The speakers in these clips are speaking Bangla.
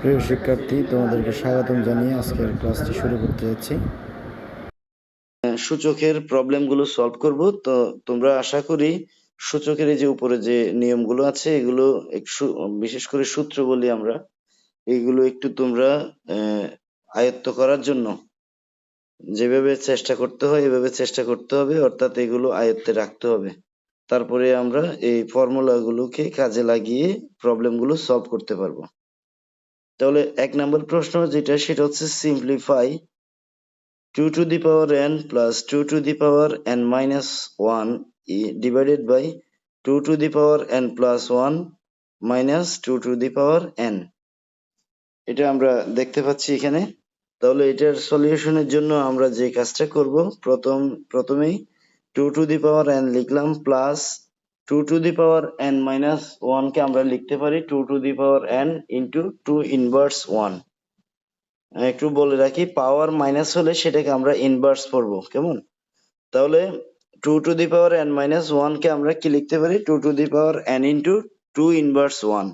প্রিয় শিক্ষার্থী, তোমাদেরকে স্বাগতম জানিয়ে আজকের ক্লাসটি শুরু করতে যাচ্ছি। সূচকের প্রবলেমগুলো সলভ করব। তো তোমরা আশা করি সূচকের যে উপরে যে নিয়মগুলো আছে, এগুলো বিশেষ করে সূত্র বলি আমরা, এগুলো একটু তোমরা আয়ত্ত করার জন্য। যেভাবে চেষ্টা করতে হয়, এভাবে চেষ্টা করতে হবে, অর্থাৎ এগুলো আয়ত্তে রাখতে হবে। তারপরে আমরা এই ফর্মুলা গুলোকে কাজে লাগিয়ে প্রবলেমগুলো সলভ করতে পারব। তাহলে এক নম্বর প্রশ্ন যেটা, সেটা হচ্ছে simplify two to the power n plus two to the power n minus one divided by two to the power n plus one minus two to the power n এটা আমরা দেখতে পাচ্ছি এখানে। তাহলে এটার সলিউশনের জন্য আমরা যে কাজটা করব, প্রথম, প্রথমেই two to the power n লিখলাম plus two to the power n minus one কে আমরা লিখতে পারি two to the power n into two inverse one একটু বলে রাখি পাওয়ার মাইনাস হলে সেটাকে আমরা ইনভার্স পড়ব, কেমন? তাহলে two to the power n minus one কে আমরা কি লিখতে পারি? Two to the power n into two inverse one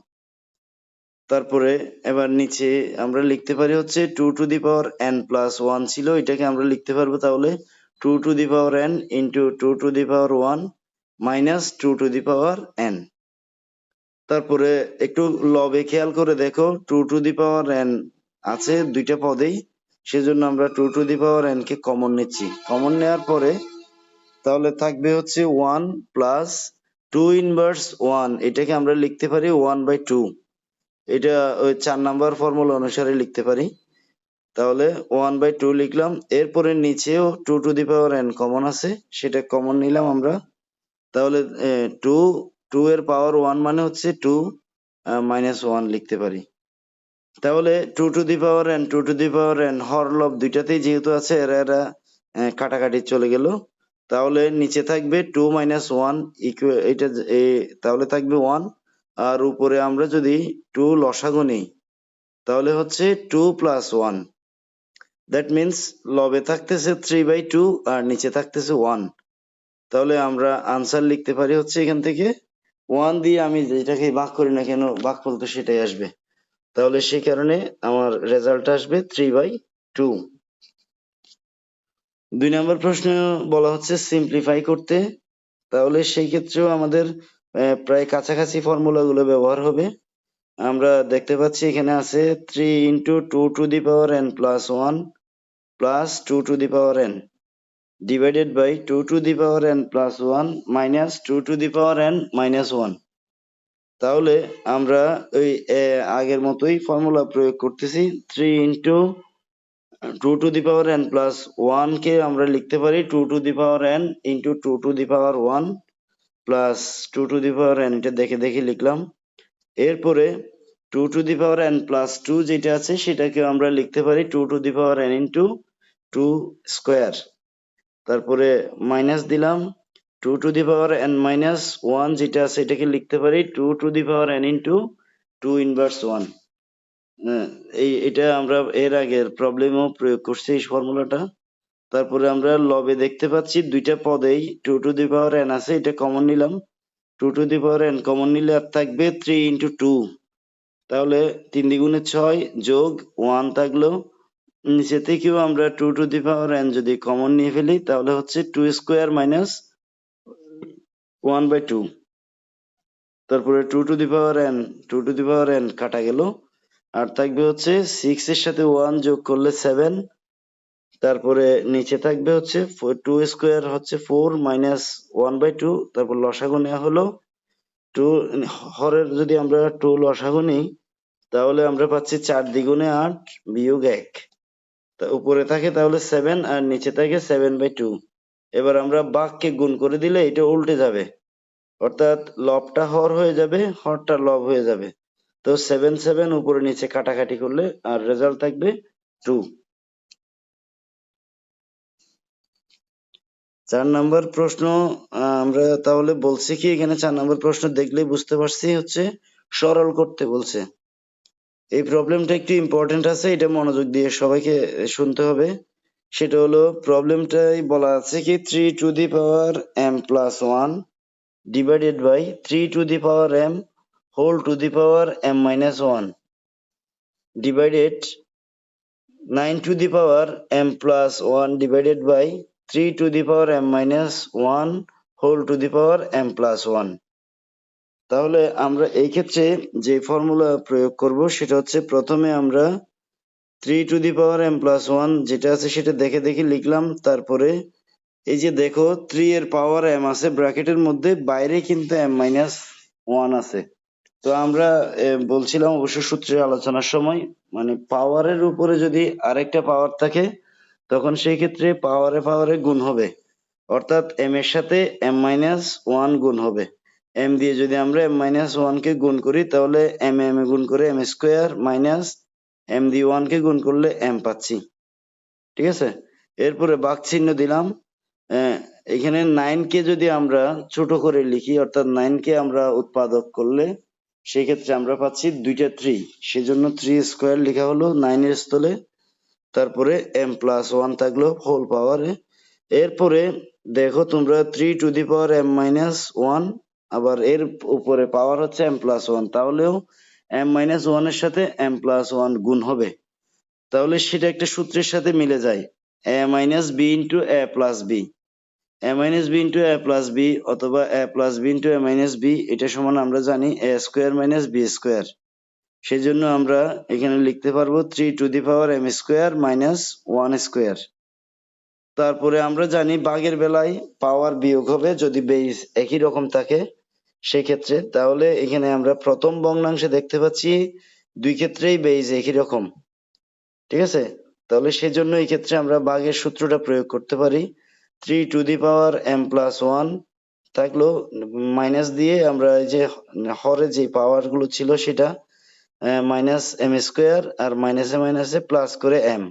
তারপরে এবার নিচে আমরা লিখতে পারি হচ্ছে two to the power n plus one ছিল, এটাকে আমরা লিখতে পারব তাহলে two to the power n into two to the power one minus two to the power n তারপরে একটু লবে খেয়াল করে দেখো two to the power n আছে দুইটা পদেই, সেজন্য আমরা two to the power n K common নিচ্ছি। কমন নেওয়ার পরে তাহলে থাকবে হচ্ছে one plus two inverse one এটাকে আমরা লিখতে পারি ওয়ান বাই টু এটা ওই চার নাম্বার ফর্মুলা অনুসারে লিখতে পারি। তাহলে ওয়ান বাই টু লিখলাম, এরপরে নিচেও two to the power n common আছে, সেটা কমন নিলাম আমরা। তাহলে টু টু এর পাওয়ার ওয়ান মানে হচ্ছে টু মাইনাস ওয়ান লিখতে পারি। তাহলে two to the power n two to the power n হরলব দুইটাতেই যেহেতু আছে, এরা এরা কাটাকাটি চলে গেল। তাহলে নিচে থাকবে টু মাইনাস ওয়ান এটা যে- এ, তাহলে থাকবে ওয়ান আর উপরে আমরা যদি টু লসাগু নেই, তাহলে হচ্ছে two plus one that means লবে থাকতেছে থ্রি বাই টু আর নিচে থাকতেছে ওয়ান তাহলে আমরা আনসার লিখতে পারি হচ্ছে এখান থেকে। ওয়ান দিয়ে আমি যেটাকে ভাগ করি না কেন, ভাগফল তো সেটাই আসবে। তাহলে সেই কারণে আমার রেজাল্ট আসবে থ্রি বাই টু দুই নম্বর প্রশ্ন বলা হচ্ছে সিম্পলিফাই করতে। তাহলে সেই ক্ষেত্রেও আমাদের প্রায় কাছাকাছি ফর্মুলা গুলো ব্যবহার হবে। আমরা দেখতে পাচ্ছি এখানে আছে three into two to the power n plus one plus two to the power n divided by two to the power n plus one minus two to the power n minus one তাহলে আমরা ওই আগের মতোই ফর্মুলা প্রয়োগ করতেছি। Three into two to the power n plus one কে আমরা লিখতে পারি two to the power n into two to the power one plus two to the power N এটা দেখে দেখে লিখলাম। এরপরে two to the power N plus two যেটা আছে সেটাকে আমরা লিখতে পারি two to the power N into two square তারপরে মাইনাস দিলাম two to the power N minus one যেটা আছে এটাকে লিখতে পারি two to the power N into two inverse one এই, এটা আমরা এর আগের প্রবলেমও প্রয়োগ করছি এই ফর্মুলাটা তারপরে আমরা লবে দেখতে পাচ্ছি দুইটা পদেই two to the power N আছে, এটা কমন নিলাম। Two to the power N common নিলে আর থাকবে থ্রি ইন্টু টু তাহলে তিন দ্বিগুণে ছয় যোগ ওয়ান থাকল নিচে থেকেও আমরা two to the power N যদি কমন নিয়ে ফেলি, তাহলে হচ্ছে two square minus one by two তারপরে two to the power N two to the power N কাটা গেল। আর থাকবে হচ্ছে সিক্স এর সাথে ওয়ান যোগ করলে সেভেন তারপরে নিচে থাকবে হচ্ছে টু স্কোয়ার হচ্ছে four minus one by two তারপর লসাগু নেওয়া হলো। টু হরের যদি আমরা টু লসাগু নিই, তাহলে আমরা পাচ্ছি চার দ্বিগুণে আট বিয়োগ এক। তা উপরে থাকে তাহলে সেভেন আর নিচে থাকে সেভেন বাই টু এবার আমরা বাঘকে গুণ করে দিলে এটা উল্টে যাবে। অর্থাৎ লবটা হর হয়ে যাবে, হরটা লব হয়ে যাবে। তো সেভেন সেভেন উপরে নিচে কাটাকাটি করলে আর রেজাল্ট থাকবে টু চার নাম্বার প্রশ্ন আমরা তাহলে বলছি কি? এখানে চার নাম্বার প্রশ্ন দেখলেই বুঝতে পারছি হচ্ছে সরল করতে বলছে। এই প্রবলেমটা একটু ইম্পর্টেন্ট আছে, এটা মনোযোগ দিয়ে সবাইকে শুনতে হবে। সেটা হলো প্রবলেমটাই বলা আছে কি three to the power M plus one divided by three to the power M whole to the power M minus one divided nine to the power M plus one divided by three to the power M minus one whole to the power M plus one তাহলে আমরা এই ক্ষেত্রে যে ফর্মুলা প্রয়োগ করব, সেটা হচ্ছে প্রথমে আমরা three to the power M plus one যেটা আছে সেটা দেখে দেখে লিখলাম। তারপরে এই যে দেখো থ্রি এর পাওয়ার এম আছে ব্র্যাকেটের মধ্যে বাইরে কিন্তু এম মাইনাস ওয়ান আছে। তো আমরা বলছিলাম অবশ্য সূত্রের আলোচনার সময় মানে পাওয়ারের উপরে যদি আরেকটা পাওয়ার থাকে, তখন সেই ক্ষেত্রে পাওয়ারে পাওয়ারে গুণ হবে। অর্থাৎ এম এর সাথে এম মাইনাস ওয়ান গুণ হবে। এম দিয়ে যদি আমরা এম মাইনাস ওয়ান কে গুণ করি, তাহলে এম এম এ গুণ করে এম স্কোয়ার মাইনাস এম দিয়ে ওয়ান কে গুণ করলে এম পাচ্ছি। ঠিক আছে? এরপরে বাক চিহ্ন দিলাম এখানে নাইন কে যদি আমরা ছোট করে লিখি, অর্থাৎ নাইন কে আমরা উৎপাদক করলে সেই ক্ষেত্রে আমরা পাচ্ছি দুইটা থ্রি সেজন্য থ্রি স্কোয়ার লেখা হলো নাইনের স্থলে। তারপরে এম প্লাস ওয়ান থাকল হোল পাওয়ারে এরপরে দেখো তোমরা three to the power M minus one আবার এর উপরে পাওয়ার হচ্ছে এম প্লাস ওয়ান তাহলেও এম মাইনাস ওয়ানের সাথে এম প্লাস ওয়ান গুণ হবে। তাহলে সেটা একটা সূত্রের সাথে মিলে যায়। A minus B into A plus B A minus B into A plus B অথবা A plus B into A minus B এটা সমান আমরা জানি A square minus B square সেই জন্য আমরা এখানে লিখতে পারব three to the power M square minus one square তারপরে আমরা জানি বাঘের বেলায় পাওয়ার বিয়োগ হবে, যদি বেস একই রকম থাকে সেক্ষেত্রে তাহলে এখানে আমরা প্রথম ভগ্নাংশে দেখতে পাচ্ছি দুই ক্ষেত্রেই বেস একই রকম। ঠিক আছে? তাহলে সেজন্য এই ক্ষেত্রে আমরা বাঘের সূত্রটা প্রয়োগ করতে পারি। Three to the power M plus one থাকল মাইনাস দিয়ে আমরা এই যে হরে যে পাওয়ারগুলো ছিল সেটা মাইনাস এম স্কোয়ার আর মাইনাসে মাইনাসে প্লাস করে এম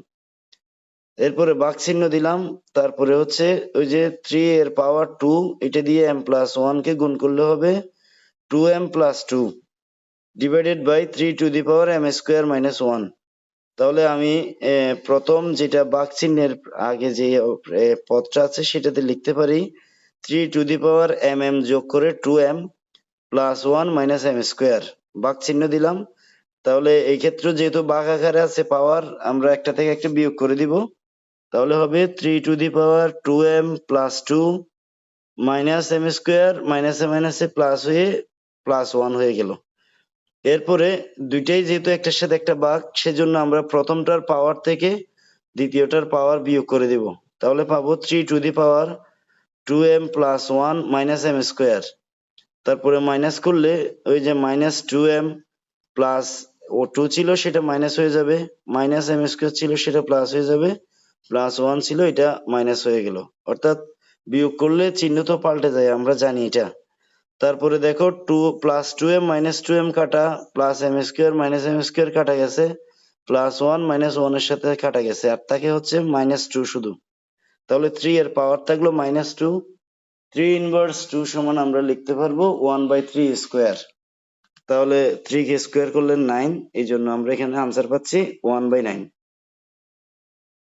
এরপরে বাঘ চিহ্ন দিলাম, তারপরে হচ্ছে ওই যে থ্রি এর পাওয়ার টু এটা দিয়ে এম প্লাস ওয়ান কে গুণ করলে হবে two M plus two divided by three to the power M square minus one তাহলে আমি প্রথম যেটা বাঘ চিহ্নের আগে যে পদটা আছে সেটাতে লিখতে পারি three to the power M M যোগ করে two M plus one minus M square বাঘ চিহ্ন দিলাম, তাহলে এই ক্ষেত্রে যেহেতু বাঘ আকারে আছে পাওয়ার আমরা একটা থেকে একটা বিয়োগ করে দিব। তাহলে হবে three to the power two M plus two minus M square মাইনাসে মাইনাসে প্লাস হয়ে প্লাস ওয়ান হয়ে গেল। এরপরে দুইটাই যেহেতু একটার সাথে একটা বাঘ সেজন্য আমরা প্রথমটার পাওয়ার থেকে দ্বিতীয়টার পাওয়ার বিয়োগ করে দিব। তাহলে পাবো three to the power two M plus one minus M square তারপরে মাইনাস করলে ওই যে মাইনাস টু এম প্লাস ও টু ছিল সেটা মাইনাস হয়ে যাবে মাইনাস এম স্কোয়ার ছিল সেটা প্লাস হয়ে যাবে। প্লাস ওয়ান ছিল, এটা মাইনাস হয়ে গেল। অর্থাৎ বিয়োগ করলে চিহ্ন তো পাল্টে যায়, আমরা জানি এটা। তারপরে দেখো two plus two M minus two M কাটা plus M square minus M square কাটা গেছে প্লাস ওয়ান মাইনাস ওয়ানের সাথে কাটা গেছে, আর তাকে হচ্ছে মাইনাস টু শুধু। তাহলে থ্রি এর পাওয়ার থাকল minus two three inverse two সমান আমরা লিখতে পারব ওয়ান বাই থ্রি স্কোয়ার তাহলে থ্রি কে স্কোয়ার করলে নাইন এই জন্য আমরা এখানে আনসার পাচ্ছি ওয়ান বাই নাইন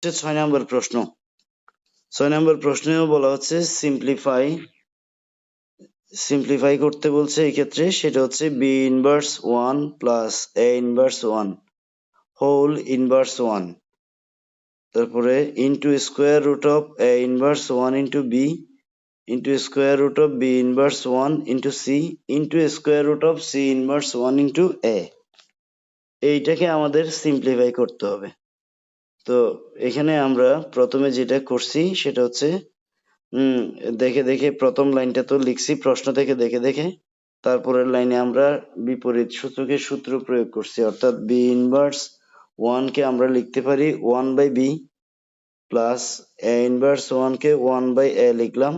ছয় নম্বর প্রশ্ন। ছয় নম্বর প্রশ্নেও বলা হচ্ছে সিম্পলিফাই সিম্পলিফাই করতে বলছে এই ক্ষেত্রে, সেটা হচ্ছে B inverse one plus A inverse one whole inverse one তারপরে into square root of A inverse one into B into square root of B inverse one into C into square root of C inverse one into A এইটাকে আমাদের সিম্পলিফাই করতে হবে। তো এখানে আমরা প্রথমে যেটা করছি সেটা হচ্ছে দেখে দেখে প্রথম লাইনটা তো লিখছি, প্রশ্ন থেকে দেখে দেখে। তারপরের লাইনে আমরা বিপরীত সূচকের সূত্র প্রয়োগ করছি, অর্থাৎ বি ইনভার্স ওয়ান কে আমরা লিখতে পারি one by B plus A inverse one K one by A লিখলাম।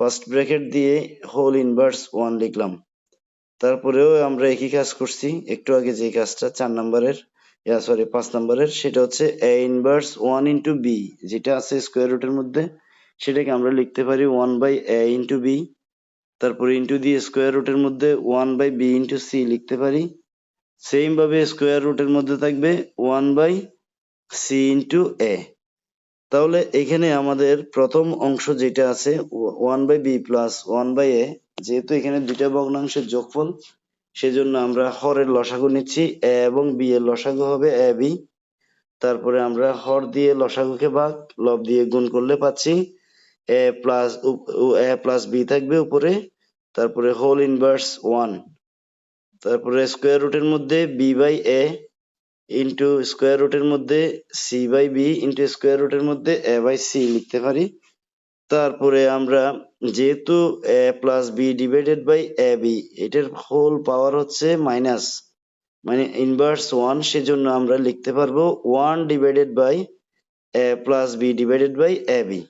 ফার্স্ট ব্র্যাকেট দিয়ে হোল ইনভার্স ওয়ান লিখলাম। তারপরেও আমরা একই কাজ করছি, একটু আগে যে কাজটা, চার নম্বরের। ইয়া সরি পাঁচ নম্বরের, সেটা হচ্ছে A inverse one into B যেটা আছে স্কোয়ার রুটের মধ্যে, সেটাকে আমরা লিখতে পারি one by A into B তারপরে ইন্টু দিয়ে স্কোয়ার রুটের মধ্যে one by B into C লিখতে পারি। সেম ভাবে স্কোয়ার রুটের মধ্যে থাকবে one by C into A তাহলে এখানে আমাদের প্রথম অংশ যেটা আছে one by B plus one by A যেহেতু এখানে দুইটা ভগ্নাংশের যোগফল সেজন্য আমরা হরের লসাগু নিচ্ছি, এ এবং বি এর লসাগু হবে এ, বি। তারপরে আমরা হর দিয়ে লসাগুকে ভাগ, লব দিয়ে গুণ করলে পাচ্ছি, A plus A plus B থাকবে উপরে, তারপরে হোল ইনভার্স ওয়ান। তারপরে স্কোয়ার রুটের মধ্যে B by A into square রুটের মধ্যে C by B into square রুটের মধ্যে এ বাই সি লিখতে পারি। তারপরে আমরা যেহেতু A plus B divided by A B এটার হোল পাওয়ার হচ্ছে মাইনাস মানে ইনভার্স ওয়ান সেজন্য আমরা লিখতে পারব one divided by A plus B divided by A B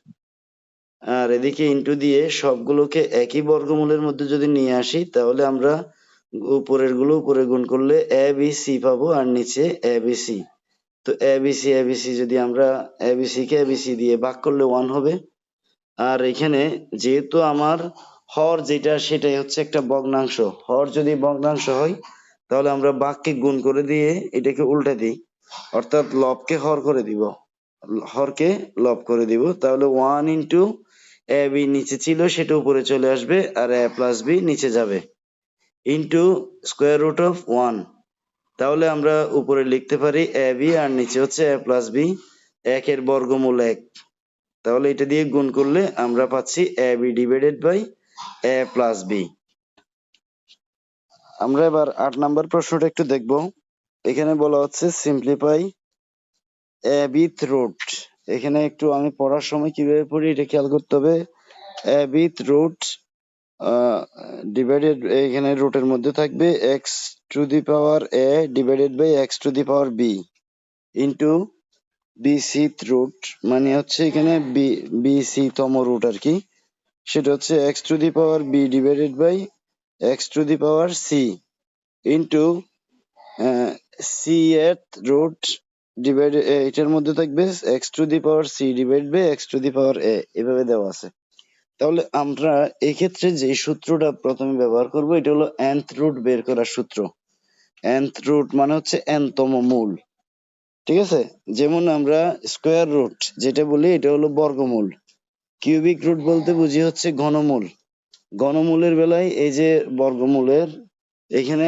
আর এদিকে ইন্টু দিয়ে সবগুলোকে একই বর্গমূলের মধ্যে যদি নিয়ে আসি, তাহলে আমরা উপরেরগুলো উপরে গুণ করলে এ বি সি পাবো আর নিচে এ বি সি তো A B C A B C যদি আমরা এ বি সি কে এ বি সি দিয়ে ভাগ করলে ওয়ান হবে। আর এখানে যেহেতু আমার হর যেটা সেটাই হচ্ছে একটা ভগ্নাংশ। হর যদি ভগ্নাংশ হয়, তাহলে আমরা বাঘকে গুণ করে দিয়ে এটাকে উল্টে দিই। অর্থাৎ লবকে হর করে দিব। হরকে লব করে দিব। তাহলে ওয়ান ইন্টু এ বি নিচে ছিল, সেটা উপরে চলে আসবে আর এ প্লাস বি নিচে যাবে। Into square root of one তাহলে আমরা উপরে লিখতে পারি এ বি আর নিচে হচ্ছে এ প্লাস বি একের বর্গমূল এক। তাহলে এটা দিয়ে গুণ করলে আমরা পাচ্ছি A B divided by A plus B আমরা এবার আট নাম্বার প্রশ্নটা একটু দেখব। এখানে বলা হচ্ছে সিম্পলিফাই এ বিথ রুট এখানে একটু আমি পড়ার সময় কীভাবে পড়ি এটা খেয়াল করতে হবে। এ বিথ রুট ডিভাইডেড এখানে রুটের মধ্যে থাকবে X to the power A divided by X to the power B into BC root মানে হচ্ছে এখানে বি বিসি তম রুট আর কি। সেটা হচ্ছে X to the power B divided by X to the power C into C এর রুট ডিভাইড এটার মধ্যে থাকবে X to the power C divide by X to the power A এভাবে দেওয়া আছে। তাহলে আমরা এক্ষেত্রে ক্ষেত্রে যে সূত্রটা প্রথমে ব্যবহার করব, এটা হলো nth রুট বের করার সূত্র। এন্থ রুট মানে হচ্ছে n তম মূল। ঠিক আছে? যেমন আমরা স্কোয়ার রুট যেটা বলি, এটা হলো বর্গমূল। কিউবিক রুট বলতে বুঝি হচ্ছে ঘনমূল। ঘনমূলের বেলায় এই যে বর্গমূলের, এখানে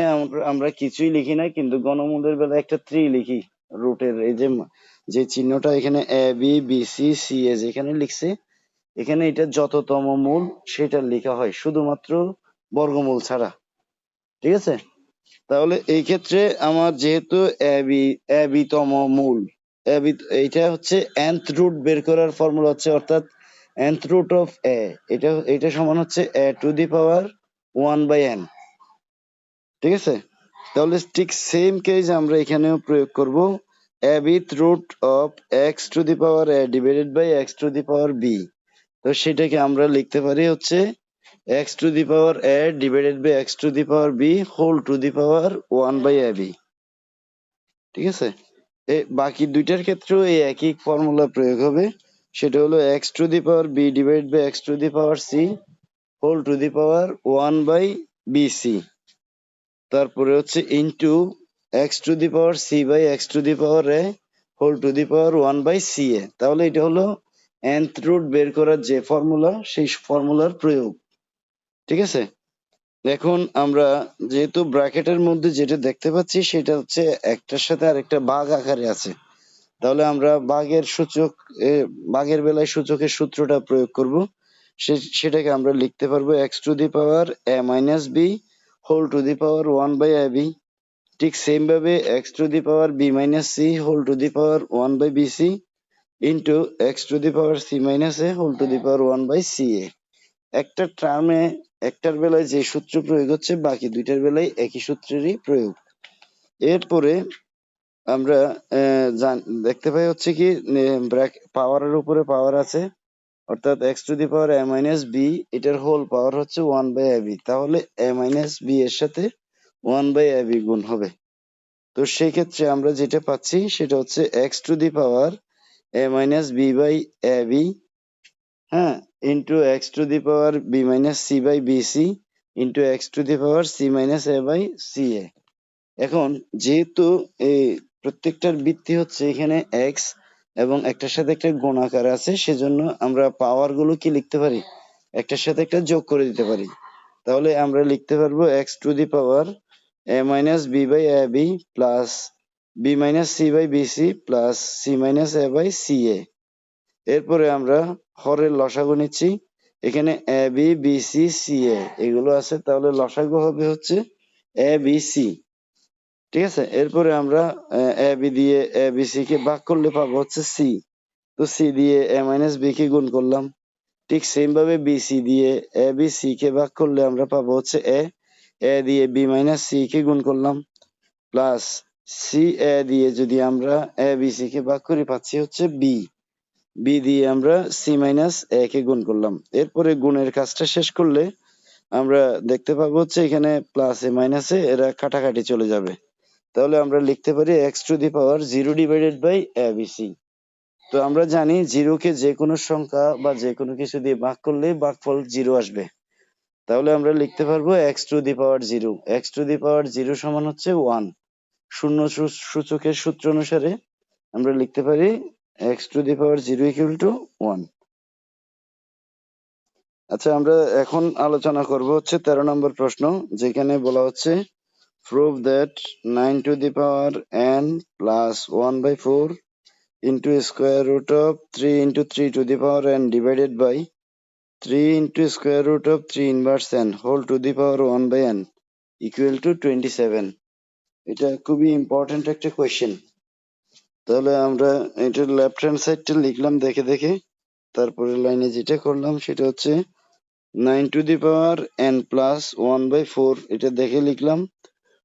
আমরা কিছুই লিখি না, কিন্তু ঘনমূলের বেলায় একটা ত্রি লিখি রুটের এই যে যে চিহ্নটা এখানে A B B C C A যেখানে লিখছে, এখানে এটা যততম মূল, সেটা লেখা হয় শুধুমাত্র বর্গমূল ছাড়া। ঠিক আছে? তাহলে এই ক্ষেত্রে আমার যেহেতু এ বি এ বি তম মূল এ বি এইটা হচ্ছে nth রুট বের করার ফর্মুলা হচ্ছে অর্থাৎ nth রুট অফ এ এটা এটা সমান হচ্ছে A to the power one by N ঠিক আছে? তাহলে ঠিক সেম কেজ আমরা এখানেও প্রয়োগ করব Bth root of X to the power A divided by X to the power B তো সেটাকে আমরা লিখতে পারি হচ্ছে to the power A divided by X to the power B whole to the power one by A B ঠিক আছে? এ বাকি দুইটার ক্ষেত্রেও এই একই ফর্মুলা প্রয়োগ হবে। সেটা হলো to the power B divide by X to the power C whole to the power one by B C তারপরে হচ্ছে into to the power C by X to the power A whole to the power one by C A তাহলে এটা হলো nth রুট বের করার যে ফর্মুলা সেই ফর্মুলার প্রয়োগ। ঠিক আছে? এখন আমরা যেহেতু ব্র্যাকেটের মধ্যে যেটা দেখতে পাচ্ছি, সেটা হচ্ছে একটার সাথে আরেকটা বাঘ আকারে আছে। তাহলে আমরা বাঘের সূচক বাঘের বেলায় সূচকের সূত্রটা প্রয়োগ করব। সেটাকে আমরা লিখতে পারব X to the power A minus B whole to the power one by A B ঠিক সেম ভাবে X to the power B minus C whole to the power one by B C into X to the power C minus A whole to the power one by C A একটা টার্মে একটার বেলায় যে সূত্র প্রয়োগ হচ্ছে, বাকি দুইটার বেলায় একই সূত্রেরই প্রয়োগ। এরপরে আমরা দেখতে পাই হচ্ছে কি পাওয়ারের উপরে পাওয়ার আছে, অর্থাৎ X to the power A minus B, এটার হোল পাওয়ার হচ্ছে ওয়ান বাই এ বি। তাহলে এ মাইনাস বি এর সাথে ওয়ান বাই এ বি গুণ হবে। তো সেই ক্ষেত্রে আমরা যেটা পাচ্ছি, সেটা হচ্ছে X to the power A minus B by A B হ্যাঁ into X to the power B minus C by B C into X to the power C minus A by C A এখন যেহেতু এই প্রত্যেকটার বৃত্তি হচ্ছে এখানে এক্স এবং একটার সাথে একটা গুণ আকার আছে, সেজন্য আমরা পাওয়ারগুলো কি লিখতে পারি? একটার সাথে একটা যোগ করে দিতে পারি। তাহলে আমরা লিখতে পারব X to the power A minus B by A B plus B minus C by B C plus C minus A by C A এরপরে আমরা হরের লসাগু নিচ্ছি। এখানে A, B B, C C, A এগুলো আছে। তাহলে লসাগু হবে হচ্ছে এ, বি, সি। ঠিক আছে? এরপরে আমরা, এ বি দিয়ে এ, বি, সি কে ভাগ করলে পাবো হচ্ছে সি। তো সি দিয়ে এ মাইনাস বি কে গুণ করলাম। ঠিক সেম ভাবে বি, সি দিয়ে এ, বি, সি কে ভাগ করলে আমরা পাবো হচ্ছে এ। এ দিয়ে বি মাইনাস সি কে গুণ করলাম। প্লাস সি, এ দিয়ে যদি আমরা এ, বি, সি কে ভাগ করি পাচ্ছি হচ্ছে বি। বি দিয়ে আমরা সি মাইনাস এ কে গুণ করলাম। এরপরে গুণের কাজটা শেষ করলে আমরা দেখতে পাবো হচ্ছে এখানে প্লাস এ মাইনাসে এরা কাটাকাটি চলে যাবে। তাহলে আমরা লিখতে পারি X to the power zero divided by A B C তো আমরা জানি জিরোকে যে কোনো সংখ্যা বা যে কোনো কিছু দিয়ে ভাগ করলে ভাগফল জিরো আসবে। তাহলে আমরা লিখতে পারব X to the power zero X to the power zero সমান হচ্ছে ওয়ান শূন্য সূচকের সূত্র অনুসারে আমরা লিখতে পারি X to the power zero equal to one আচ্ছা আমরা এখন আলোচনা করব হচ্ছে তেরো নম্বর প্রশ্ন, যেখানে বলা হচ্ছে prove that nine to the power N plus one by four into square root of three into three to the power N divided by three into square root of three inverse N whole to the power one by N equal to twenty seven এটা খুবই ইম্পর্টেন্ট একটা কোয়েশ্চেন তাহলে আমরা এটার লেফট হ্যান্ড সাইডটা লিখলাম, দেখে দেখে। তারপরে লাইনে যেটা করলাম, সেটা হচ্ছে nine to the power N plus one by four এটা দেখে লিখলাম।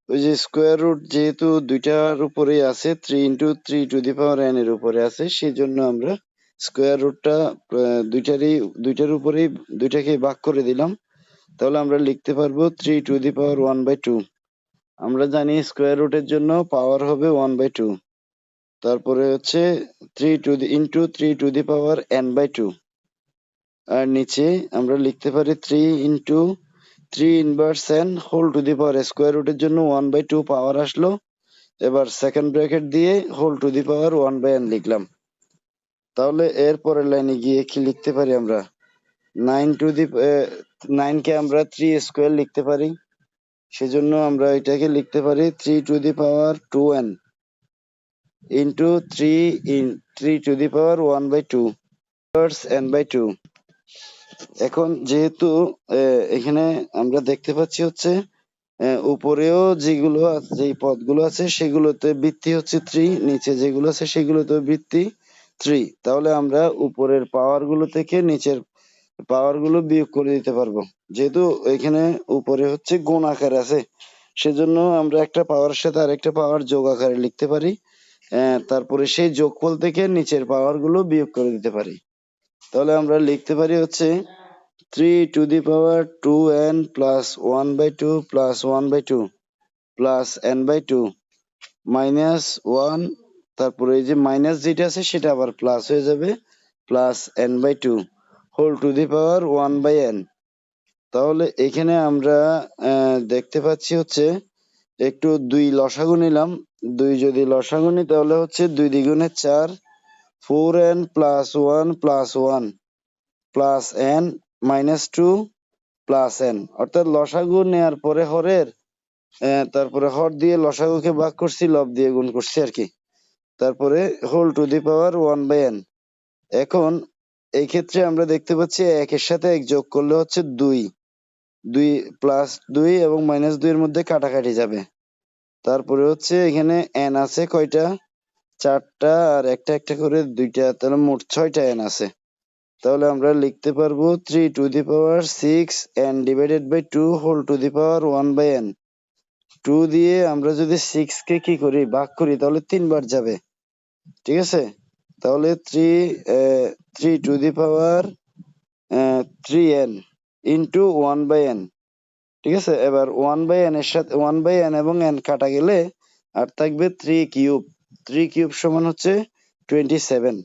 ওই যে স্কোয়ার রুট যেহেতু দুইটার উপরেই আছে three into three to the power N এর উপরে আছে সেই জন্য আমরা স্কোয়ার রুটটা দুইটারই, দুইটার উপরেই দুইটাকে ভাগ করে দিলাম। তাহলে আমরা লিখতে পারব three to the power one by two আমরা জানি স্কোয়ার রুটের জন্য পাওয়ার হবে ওয়ান বাই টু তারপরে হচ্ছে three to the into three to the power n by two আর নিচে আমরা লিখতে পারি three into three inverse n whole to the power square রুটের জন্য ওয়ান বাই টু পাওয়ার আসলো। এবার সেকেন্ড ব্র্যাকেট দিয়ে whole to the power one by n লিখলাম। তাহলে এর পরের লাইনে গিয়ে কি লিখতে পারি আমরা? নাইন টু দি নাইন কে আমরা থ্রি স্কোয়ার লিখতে পারি। সেজন্য আমরা এটাকে লিখতে পারি three to the power two n into three in three to the power one by two n by two এখন যেহেতু এখানে আমরা দেখতে পাচ্ছি হচ্ছে উপরেও যেগুলো আছে- যেই পদগুলো আছে সেগুলোতে বৃত্তি হচ্ছে থ্রি নিচে যেগুলো আছে সেগুলোতে বৃত্তি থ্রি তাহলে আমরা উপরের পাওয়ারগুলো থেকে নিচের পাওয়ারগুলো বিয়োগ করে দিতে পারব। যেহেতু এখানে উপরে হচ্ছে গুণ আকারে আছে, সেজন্য আমরা একটা পাওয়ার সাথে আরেকটা পাওয়ার যোগ আকারে লিখতে পারি। তারপরে সেই যোগফল থেকে নিচের পাওয়ারগুলো বিয়োগ করে দিতে পারি। তাহলে আমরা লিখতে পারি হচ্ছে three to the power two n plus one by two plus one by two plus n by two minus one তারপরে এই যে মাইনাস যেটা আছে সেটা আবার প্লাস হয়ে যাবে plus n by two whole to the power one by n তাহলে এখানে আমরা দেখতে পাচ্ছি হচ্ছে একটু দুই লসাগু নিলাম। দুই যদি লসাগু নিই তাহলে হচ্ছে দুই দ্বিগুণে চার। Four n plus one plus one plus n minus two plus n অর্থাৎ লসাগু নেয়ার পরে হরের তারপরে হর দিয়ে লসাগুকে ভাগ করছি, লব দিয়ে গুণ করছি আর কি। তারপরে whole to the power one by n এখন এই ক্ষেত্রে আমরা দেখতে পাচ্ছি একের সাথে এক যোগ করলে হচ্ছে দুই। দুই প্লাস দুই এবং মাইনাস দুই এর মধ্যে কাটাকাটি যাবে। তারপরে হচ্ছে এখানে এন আছে কয়টা? চারটা আর একটা একটা করে দুইটা, তাহলে মোট ছয়টা এন আছে। তাহলে আমরা লিখতে পারব three to the power six n divided by two whole to the power one by n two দিয়ে আমরা যদি সিক্স কে কি করি, ভাগ করি, তাহলে তিনবার যাবে। ঠিক আছে? তাহলে three three to the power three n into one by n ঠিক আছে? এবার ওয়ান বাই এন এর সাথে ওয়ান বাই এন এবং এন কাটা গেলে আর থাকবে থ্রি কিউব থ্রি কিউব সমান হচ্ছে টোয়েন্টি সেভেন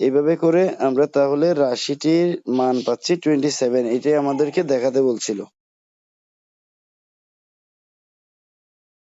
এইভাবে করে আমরা তাহলে রাশিটির মান পাচ্ছি টোয়েন্টি সেভেন এটাই আমাদেরকে দেখাতে বলছিল।